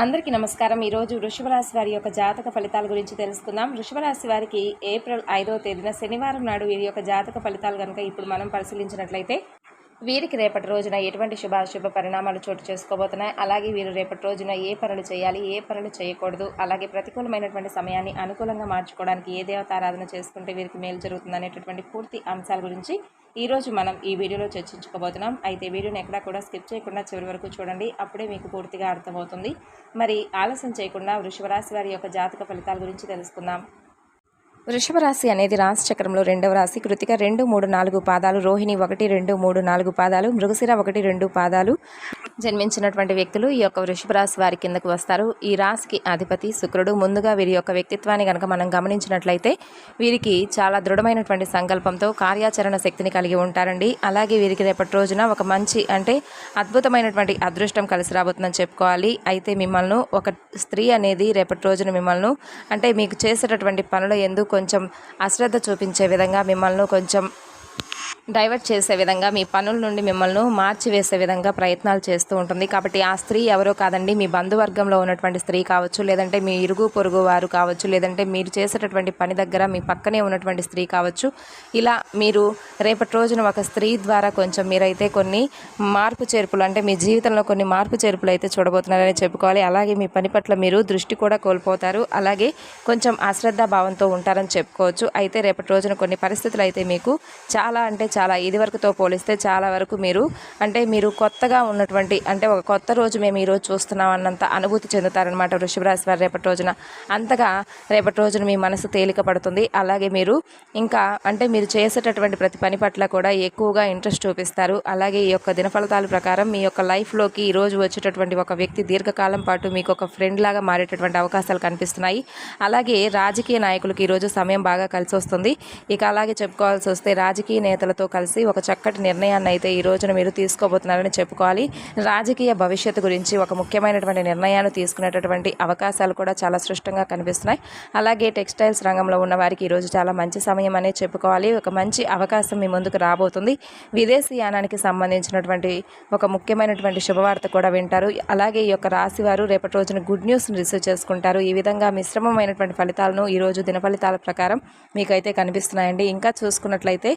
అందరికీ నమస్కారం. ఈరోజు వృషభరాశి వారి యొక్క జాతక ఫలితాల గురించి తెలుసుకుందాం. వృషభరాశి వారికి ఏప్రిల్ ఐదవ తేదీన శనివారం నాడు వీరి యొక్క జాతక ఫలితాలు కనుక ఇప్పుడు మనం పరిశీలించినట్లయితే వీరికి రేపటి రోజున ఎటువంటి శుభాశుభ పరిణామాలు చోటు చేసుకోబోతున్నాయి? అలాగే వీరు రేపటి రోజున ఏ పనులు చేయాలి? ఏ పనులు చేయకూడదు? అలాగే ప్రతికూలమైనటువంటి సమయాన్ని అనుకూలంగా మార్చుకోవడానికి ఏ దేవతారాధన చేసుకుంటే వీరికి మేలు జరుగుతుంది అనేటటువంటి పూర్తి అంశాల గురించి ఈరోజు మనం ఈ వీడియోలో చర్చించుకోబోతున్నాం. అయితే వీడియోని ఎక్కడా కూడా స్కిప్ చేయకుండా చివరి వరకు చూడండి. అప్పుడే మీకు పూర్తిగా అర్థమవుతుంది. మరి ఆలస్యం చేయకుండా వృషభరాశి వారి యొక్క జాతక ఫలితాల గురించి తెలుసుకుందాం. వృషభ రాశి అనేది రాశి చక్రంలో రెండవ రాశి. కృతిక రెండు మూడు నాలుగు పాదాలు. రోహిణి ఒకటి రెండు మూడు నాలుగు పాదాలు. మృగశిర ఒకటి రెండు పాదాలు. జన్మించినటువంటి వ్యక్తులు ఈ యొక్క వృషభ రాశి వారి కిందకు వస్తారు. ఈ రాశికి అధిపతి శుక్రుడు. ముందుగా వీరి యొక్క వ్యక్తిత్వాన్ని కనుక మనం గమనించినట్లయితే వీరికి చాలా దృఢమైనటువంటి సంకల్పంతో కార్యాచరణ శక్తిని కలిగి ఉంటారండి. అలాగే వీరికి రేపటి రోజున ఒక మంచి అంటే అద్భుతమైనటువంటి అదృష్టం కలిసి రాబోతుందని చెప్పుకోవాలి. అయితే మిమ్మల్ని ఒక స్త్రీ అనేది రేపటి రోజున మిమ్మల్ని అంటే మీకు చేసేటటువంటి పనుల ఎందుకు కొంచెం అశ్రద్ధ చూపించే విధంగా మిమ్మల్ని కొంచెం డైవర్ట్ చేసే విధంగా మీ పనుల నుండి మిమ్మల్ని మార్చివేసే విధంగా ప్రయత్నాలు చేస్తూ ఉంటుంది. కాబట్టి ఆ స్త్రీ ఎవరో కాదండి మీ బంధువర్గంలో ఉన్నటువంటి స్త్రీ కావచ్చు లేదంటే మీ ఇరుగు పొరుగు వారు కావచ్చు లేదంటే మీరు చేసేటటువంటి పని దగ్గర మీ పక్కనే ఉన్నటువంటి స్త్రీ కావచ్చు. ఇలా మీరు రేపటి రోజున ఒక స్త్రీ ద్వారా కొంచెం మీరైతే కొన్ని మార్పు చేర్పులు అంటే మీ జీవితంలో కొన్ని మార్పు చేర్పులు అయితే చూడబోతున్నారని చెప్పుకోవాలి. అలాగే మీ పని పట్ల మీరు దృష్టి కూడా కోల్పోతారు. అలాగే కొంచెం అశ్రద్ధ భావంతో ఉంటారని చెప్పుకోవచ్చు. అయితే రేపటి రోజున కొన్ని పరిస్థితులు అయితే మీకు చాలా అంటే చాలా ఇది వరకుతో పోలిస్తే చాలా వరకు మీరు అంటే మీరు కొత్తగా ఉన్నటువంటి అంటే ఒక కొత్త రోజు మేము ఈరోజు చూస్తున్నాం అన్నంత అనుభూతి చెందుతారనమాట వృషభ రాశి వారు రేపటి రోజున. అంతగా రేపటి రోజున మీ మనసు తేలిక పడుతుంది. అలాగే మీరు ఇంకా అంటే మీరు చేసేటటువంటి ప్రతి పని పట్ల కూడా ఎక్కువగా ఇంట్రెస్ట్ చూపిస్తారు. అలాగే ఈ యొక్క దినఫలితాల ప్రకారం మీ యొక్క లైఫ్లోకి ఈరోజు వచ్చేటటువంటి ఒక వ్యక్తి దీర్ఘకాలం పాటు మీకు ఒక ఫ్రెండ్ లాగా మారేటటువంటి అవకాశాలు కనిపిస్తున్నాయి. అలాగే రాజకీయ నాయకులకు ఈరోజు సమయం బాగా కలిసి వస్తుంది ఇక అలాగే చెప్పుకోవాల్సి వస్తే రాజకీయ నేతలతో కలిసి ఒక చక్కటి నిర్ణయాన్ని అయితే ఈ రోజున మీరు తీసుకోబోతున్నారని చెప్పుకోవాలి. రాజకీయ భవిష్యత్తు గురించి ఒక ముఖ్యమైనటువంటి నిర్ణయాన్ని తీసుకునేటటువంటి అవకాశాలు కూడా చాలా స్పష్టంగా కనిపిస్తున్నాయి. అలాగే టెక్స్టైల్స్ రంగంలో ఉన్న వారికి ఈరోజు చాలా మంచి సమయం అనే చెప్పుకోవాలి. ఒక మంచి అవకాశం మీ ముందుకు రాబోతుంది. విదేశీ యానానికి సంబంధించినటువంటి ఒక ముఖ్యమైనటువంటి శుభవార్త కూడా వింటారు. అలాగే ఈ యొక్క రాశి వారు రేపటి రోజున గుడ్ న్యూస్ని రిసీవ్ చేసుకుంటారు. ఈ విధంగా మిశ్రమమైనటువంటి ఫలితాలను ఈ రోజు దిన ఫలితాల ప్రకారం మీకైతే కనిపిస్తున్నాయండి. ఇంకా చూసుకున్నట్లయితే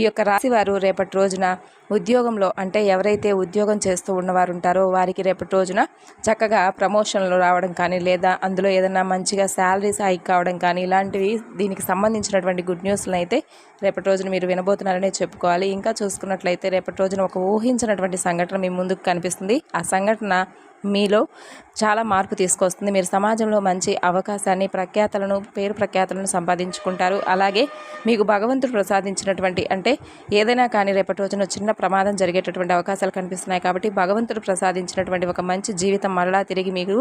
ఈ యొక్క రాశి వారు రేపటి రోజున ఉద్యోగంలో అంటే ఎవరైతే ఉద్యోగం చేస్తూ ఉన్నవారు ఉంటారో వారికి రేపటి రోజున చక్కగా ప్రమోషన్లు రావడం కానీ లేదా అందులో ఏదైనా మంచిగా శాలరీస్ హైక్ కావడం కానీ ఇలాంటివి దీనికి సంబంధించినటువంటి గుడ్ న్యూస్లను అయితే రేపటి రోజున మీరు వినబోతున్నారనే చెప్పుకోవాలి. ఇంకా చూసుకున్నట్లయితే రేపటి రోజున ఒక ఊహించినటువంటి సంఘటన మీ ముందుకు కనిపిస్తుంది. ఆ సంఘటన మీలో చాలా మార్పు తీసుకొస్తుంది. మీరు సమాజంలో మంచి అవకాశాన్ని ప్రఖ్యాతలను పేరు ప్రఖ్యాతలను సంపాదించుకుంటారు. అలాగే మీకు భగవంతుడు ప్రసాదించినటువంటి అంటే ఏదైనా కానీ రేపటి రోజున చిన్న ప్రమాదం జరిగేటటువంటి అవకాశాలు కనిపిస్తున్నాయి కాబట్టి భగవంతుడు ప్రసాదించినటువంటి ఒక మంచి జీవితం మరలా తిరిగి మీకు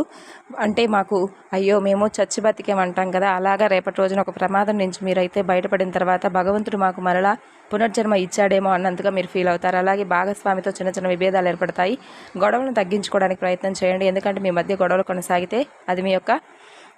అంటే మాకు అయ్యో మేము చచ్చి బతికేమంటాం కదా అలాగా రేపటి రోజున ఒక ప్రమాదం నుంచి మీరైతే బయటపడిన తర్వాత భగవంతుడు మాకు మరలా పునర్జన్మ ఇచ్చాడేమో అన్నంతగా మీరు ఫీల్ అవుతారు. అలాగే భాగస్వామితో చిన్న చిన్న విభేదాలు ఏర్పడతాయి. గొడవలను తగ్గించుకోవడానికి ప్రయత్నం చేయండి. ఎందుకంటే మీ మధ్య గొడవలు కొనసాగితే అది మీ యొక్క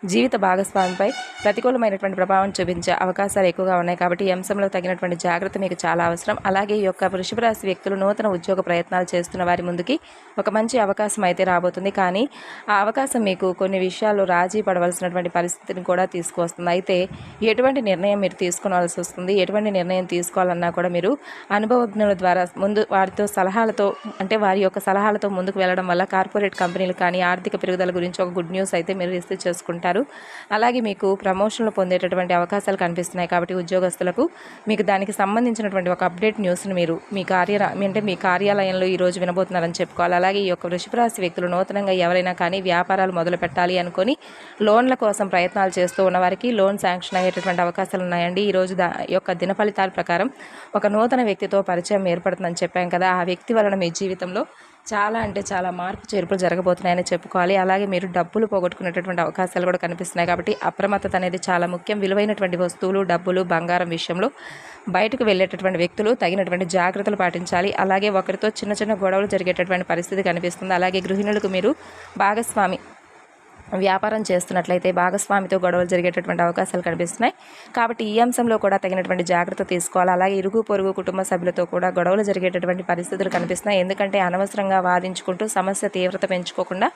జీవిత భాగస్వామిపై ప్రతికూలమైనటువంటి ప్రభావం చూపించే అవకాశాలు ఎక్కువగా ఉన్నాయి కాబట్టి ఈ అంశంలో తగినటువంటి జాగ్రత్త మీకు చాలా అవసరం. అలాగే ఈ యొక్క వృషభరాశి వ్యక్తులు నూతన ఉద్యోగ ప్రయత్నాలు చేస్తున్న వారి ముందుకి ఒక మంచి అవకాశం అయితే రాబోతుంది. కానీ ఆ అవకాశం మీకు కొన్ని విషయాల్లో రాజీ పడవలసినటువంటి పరిస్థితిని కూడా తీసుకువస్తుంది. అయితే ఎటువంటి నిర్ణయం మీరు తీసుకోవాల్సి వస్తుంది? ఎటువంటి నిర్ణయం తీసుకోవాలన్నా కూడా మీరు అనుభవజ్ఞుల ద్వారా ముందు వారితో సలహాలతో అంటే వారి యొక్క సలహాలతో ముందుకు వెళ్ళడం వల్ల కార్పొరేట్ కంపెనీలు కానీ ఆర్థిక పెరుగుదల గురించి ఒక గుడ్ న్యూస్ అయితే మీరు రిసీవ్ చేసుకుంటారు. అలాగే మీకు ప్రమోషన్లు పొందేటటువంటి అవకాశాలు కనిపిస్తున్నాయి కాబట్టి ఉద్యోగస్తులకు మీకు దానికి సంబంధించినటువంటి ఒక అప్డేట్ న్యూస్ను మీరు మీ కార్య అంటే మీ కార్యాలయంలో ఈ రోజు వినబోతున్నారని చెప్పుకోవాలి. అలాగే ఈ యొక్క వృషభరాశి వ్యక్తులు నూతనంగా ఎవరైనా కానీ వ్యాపారాలు మొదలు పెట్టాలి అనుకొని లోన్ల కోసం ప్రయత్నాలు చేస్తూ ఉన్న వారికి లోన్ శాంక్షన్ అయ్యేటటువంటి అవకాశాలు ఉన్నాయండి. ఈ రోజు దా యొక్క దిన ఫలితాల ప్రకారం ఒక నూతన వ్యక్తితో పరిచయం ఏర్పడుతుందని చెప్పాం కదా. ఆ వ్యక్తి వలన మీ జీవితంలో చాలా అంటే చాలా మార్పు చేర్పులు జరగబోతున్నాయని చెప్పుకోవాలి. అలాగే మీరు డబ్బులు పోగొట్టుకునేటటువంటి అవకాశాలు కూడా కనిపిస్తున్నాయి కాబట్టి అప్రమత్తత అనేది చాలా ముఖ్యం. విలువైనటువంటి వస్తువులు డబ్బులు బంగారం విషయంలో బయటకు వెళ్ళేటటువంటి వ్యక్తులు తగినటువంటి జాగ్రత్తలు పాటించాలి. అలాగే ఒకరితో చిన్న చిన్న గొడవలు జరిగేటటువంటి పరిస్థితి కనిపిస్తుంది. అలాగే గృహిణులకు మీరు భాగస్వామి వ్యాపారం చేస్తున్నట్లయితే భాగస్వామితో గొడవలు జరిగేటటువంటి అవకాశాలు కనిపిస్తున్నాయి. కాబట్టి ఈ అంశంలో కూడా తగినటువంటి జాగ్రత్త తీసుకోవాలి. అలాగే ఇరుగు పొరుగు కుటుంబ సభ్యులతో కూడా గొడవలు జరిగేటటువంటి పరిస్థితులు కనిపిస్తున్నాయి. ఎందుకంటే అనవసరంగా వాదించుకుంటూ సమస్య తీవ్రత పెంచుకోకుండా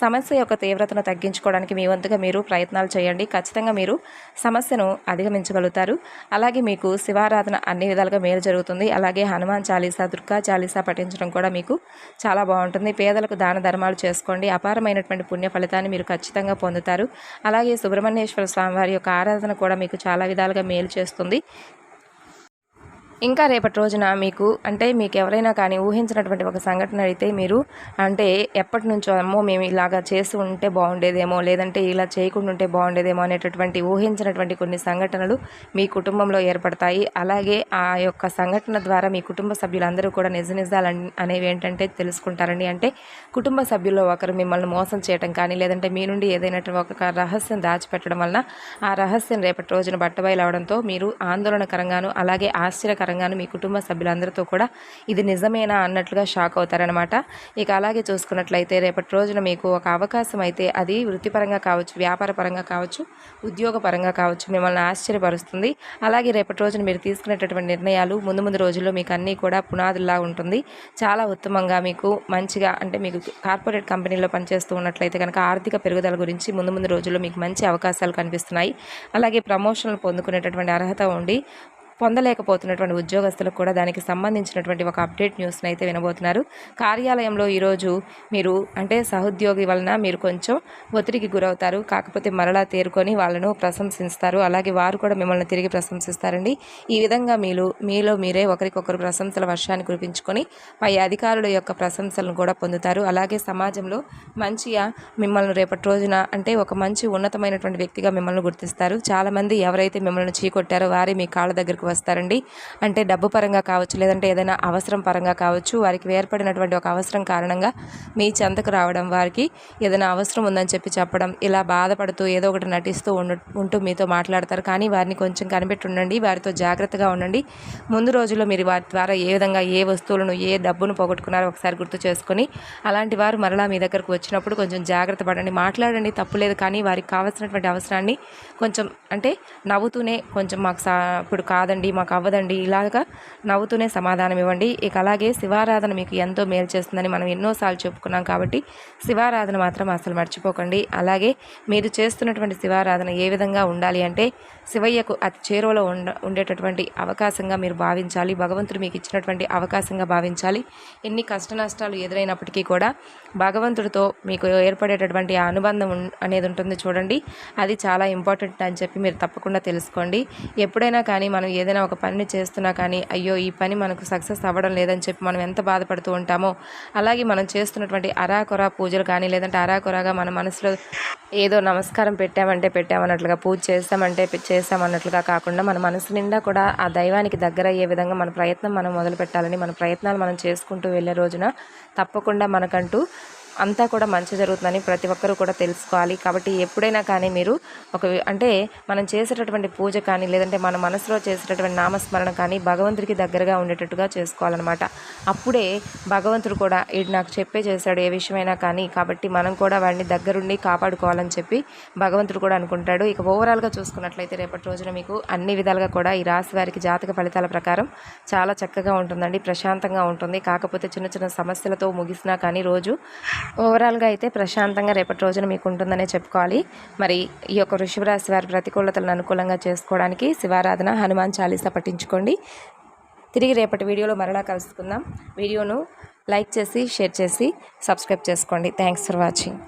సమస్య యొక్క తీవ్రతను తగ్గించుకోవడానికి మీ వంతుగా మీరు ప్రయత్నాలు చేయండి. ఖచ్చితంగా మీరు సమస్యను అధిగమించగలుగుతారు. అలాగే మీకు శివారాధన అన్ని విధాలుగా మేలు జరుగుతుంది. అలాగే హనుమాన్ చాలీసా దుర్గా చాలీసా పఠించడం కూడా మీకు చాలా బాగుంటుంది. పేదలకు దాన ధర్మాలు చేసుకోండి. అపారమైనటువంటి పుణ్య ఫలితాన్ని మీరు ఖచ్చితంగా పొందుతారు. అలాగే సుబ్రహ్మణ్యేశ్వర స్వామి వారి యొక్క ఆరాధన కూడా మీకు చాలా విధాలుగా మేలు చేస్తుంది. ఇంకా రేపటి రోజున మీకు అంటే మీకు ఎవరైనా కానీ ఊహించినటువంటి ఒక సంఘటన అయితే మీరు అంటే ఎప్పటి నుంచో అమ్మో మేము ఇలాగా చేసి ఉంటే బాగుండేదేమో లేదంటే ఇలా చేయకుండా ఉంటే బాగుండేదేమో అనేటటువంటి ఊహించినటువంటి కొన్ని సంఘటనలు మీ కుటుంబంలో ఏర్పడతాయి. అలాగే ఆ యొక్క సంఘటన ద్వారా మీ కుటుంబ సభ్యులందరూ కూడా నిజ నిజాలు అనేవి ఏంటంటే తెలుసుకుంటారండి. అంటే కుటుంబ సభ్యుల్లో ఒకరు మిమ్మల్ని మోసం చేయడం కానీ లేదంటే మీ నుండి ఏదైనా ఒక రహస్యం దాచిపెట్టడం వలన ఆ రహస్యం రేపటి రోజున బట్టబయలు అవడంతో మీరు ఆందోళనకరంగాను అలాగే ఆశ్చర్యకరంగా పరంగాను మీ కుటుంబ సభ్యులందరితో కూడా ఇది నిజమేనా అన్నట్లుగా షాక్ అవుతారనమాట ఇక అలాగే చూసుకున్నట్లయితే రేపటి రోజున మీకు ఒక అవకాశం అయితే అది వృత్తిపరంగా కావచ్చు వ్యాపార పరంగా కావచ్చు ఉద్యోగ పరంగా కావచ్చు మిమ్మల్ని ఆశ్చర్యపరుస్తుంది. అలాగే రేపటి రోజున మీరు తీసుకునేటటువంటి నిర్ణయాలు ముందు ముందు రోజుల్లో మీకు అన్నీ కూడా పునాదుల్లా ఉంటుంది. చాలా ఉత్తమంగా మీకు మంచిగా అంటే మీకు కార్పొరేట్ కంపెనీలో పనిచేస్తూ ఉన్నట్లయితే కనుక ఆర్థిక పెరుగుదల గురించి ముందు ముందు రోజుల్లో మీకు మంచి అవకాశాలు కనిపిస్తున్నాయి. అలాగే ప్రమోషన్లు పొందుకునేటటువంటి అర్హత ఉండి పొందలేకపోతున్నటువంటి ఉద్యోగస్తులకు కూడా దానికి సంబంధించినటువంటి ఒక అప్డేట్ న్యూస్ని అయితే వినబోతున్నారు. కార్యాలయంలో ఈరోజు మీరు అంటే సహోద్యోగి వలన మీరు కొంచెం ఒత్తిడికి గురవుతారు. కాకపోతే మరలా తేరుకొని వాళ్ళను ప్రశంసిస్తారు. అలాగే వారు కూడా మిమ్మల్ని తిరిగి ప్రశంసిస్తారండి. ఈ విధంగా మీరు మీలో మీరే ఒకరికొకరు ప్రశంసల వర్షాన్ని కురిపించుకొని పై అధికారుల యొక్క ప్రశంసలను కూడా పొందుతారు. అలాగే సమాజంలో మంచిగా మిమ్మల్ని రేపటి రోజున అంటే ఒక మంచి ఉన్నతమైనటువంటి వ్యక్తిగా మిమ్మల్ని గుర్తిస్తారు. చాలామంది ఎవరైతే మిమ్మల్ని చీకొట్టారో వారే మీ కాళ్ళ దగ్గరకు వస్తారండి. అంటే డబ్బు పరంగా కావచ్చు లేదంటే ఏదైనా అవసరం పరంగా కావచ్చు వారికి ఏర్పడినటువంటి ఒక అవసరం కారణంగా మీ చెంతకు రావడం వారికి ఏదైనా అవసరం ఉందని చెప్పి చెప్పడం ఇలా బాధపడుతూ ఏదో ఒకటి నటిస్తూ ఉంటూ మీతో మాట్లాడతారు. కానీ వారిని కొంచెం కనిపెట్టి ఉండండి వారితో జాగ్రత్తగా ఉండండి. ముందు రోజుల్లో మీరు వారి ద్వారా ఏ విధంగా ఏ వస్తువులను ఏ డబ్బును పోగొట్టుకున్నారో ఒకసారి గుర్తు చేసుకొని అలాంటి వారు మరలా మీ దగ్గరకు వచ్చినప్పుడు కొంచెం జాగ్రత్త పడండి. మాట్లాడండి తప్పులేదు కానీ వారికి కావాల్సినటువంటి అవసరాన్ని కొంచెం అంటే నవ్వుతూనే కొంచెం మాకు సా ఇప్పుడు కాదండి అవ్వదండి మాకు అవ్వదండి. ఇలాగా నవ్వుతూనే సమాధానం ఇవ్వండి. ఇక అలాగే శివారాధన మీకు ఎంతో మేలు చేస్తుందని మనం ఎన్నోసార్లు చెప్పుకున్నాం కాబట్టి శివారాధన మాత్రం అసలు మర్చిపోకండి. అలాగే మీరు చేస్తున్నటువంటి శివారాధన ఏ విధంగా ఉండాలి అంటే శివయ్యకు అతి చేరువలో ఉండ ఉండేటటువంటి అవకాశంగా మీరు భావించాలి. భగవంతుడు మీకు ఇచ్చినటువంటి అవకాశంగా భావించాలి. ఎన్ని కష్ట నష్టాలు ఎదురైనప్పటికీ కూడా భగవంతుడితో మీకు ఏర్పడేటటువంటి అనుబంధం అనేది ఉంటుంది చూడండి. అది చాలా ఇంపార్టెంట్ అని చెప్పి మీరు తప్పకుండా తెలుసుకోండి. ఎప్పుడైనా కానీ మనం ఏదైనా ఏదైనా ఒక పనిని చేస్తున్నా కానీ అయ్యో ఈ పని మనకు సక్సెస్ అవ్వడం లేదని చెప్పి మనం ఎంత బాధపడుతూ ఉంటామో అలాగే మనం చేస్తున్నటువంటి అరాకొర పూజలు కానీ లేదంటే అరాకొరగా మన మనసులో ఏదో నమస్కారం పెట్టామంటే పెట్టామన్నట్లుగా పూజ చేస్తామంటే చేస్తామన్నట్లుగా కాకుండా మన మనసు నిండా కూడా ఆ దైవానికి దగ్గర అయ్యే విధంగా మన ప్రయత్నం మనం మొదలు పెట్టాలని మన ప్రయత్నాలు మనం చేసుకుంటూ వెళ్ళే రోజున తప్పకుండా మనకంటూ అంతా కూడా మంచి జరుగుతుందని ప్రతి ఒక్కరూ కూడా తెలుసుకోవాలి. కాబట్టి ఎప్పుడైనా కానీ మీరు ఒక అంటే మనం చేసేటటువంటి పూజ కానీ లేదంటే మన మనసులో చేసేటటువంటి నామస్మరణ కానీ భగవంతుడికి దగ్గరగా ఉండేటట్టుగా చేసుకోవాలన్నమాట. అప్పుడే భగవంతుడు కూడా ఇది నాకు చెప్పే చేశాడు ఏ విషయమైనా కానీ కాబట్టి మనం కూడా వాడిని దగ్గరుండి కాపాడుకోవాలని చెప్పి భగవంతుడు కూడా అనుకుంటాడు. ఇక ఓవరాల్గా చూసుకున్నట్లయితే రేపటి రోజున మీకు అన్ని విధాలుగా కూడా ఈ రాశి వారికి జాతక ఫలితాల ప్రకారం చాలా చక్కగా ఉంటుందండి ప్రశాంతంగా ఉంటుంది. కాకపోతే చిన్న చిన్న సమస్యలతో ముగిసినా కానీ రోజు ఓవరాల్గా అయితే ప్రశాంతంగా రేపటి రోజున మీకు ఉంటుందనే చెప్పుకోవాలి. మరి ఈ యొక్క వృషభరాశి వారి ప్రతికూలతలను అనుకూలంగా చేసుకోవడానికి శివారాధన హనుమాన్ చాలీసా పట్టించుకోండి తిరిగి రేపటి వీడియోలో మరలా కలుసుకుందాం. వీడియోను లైక్ చేసి షేర్ చేసి సబ్స్క్రైబ్ చేసుకోండి. Thanks for watching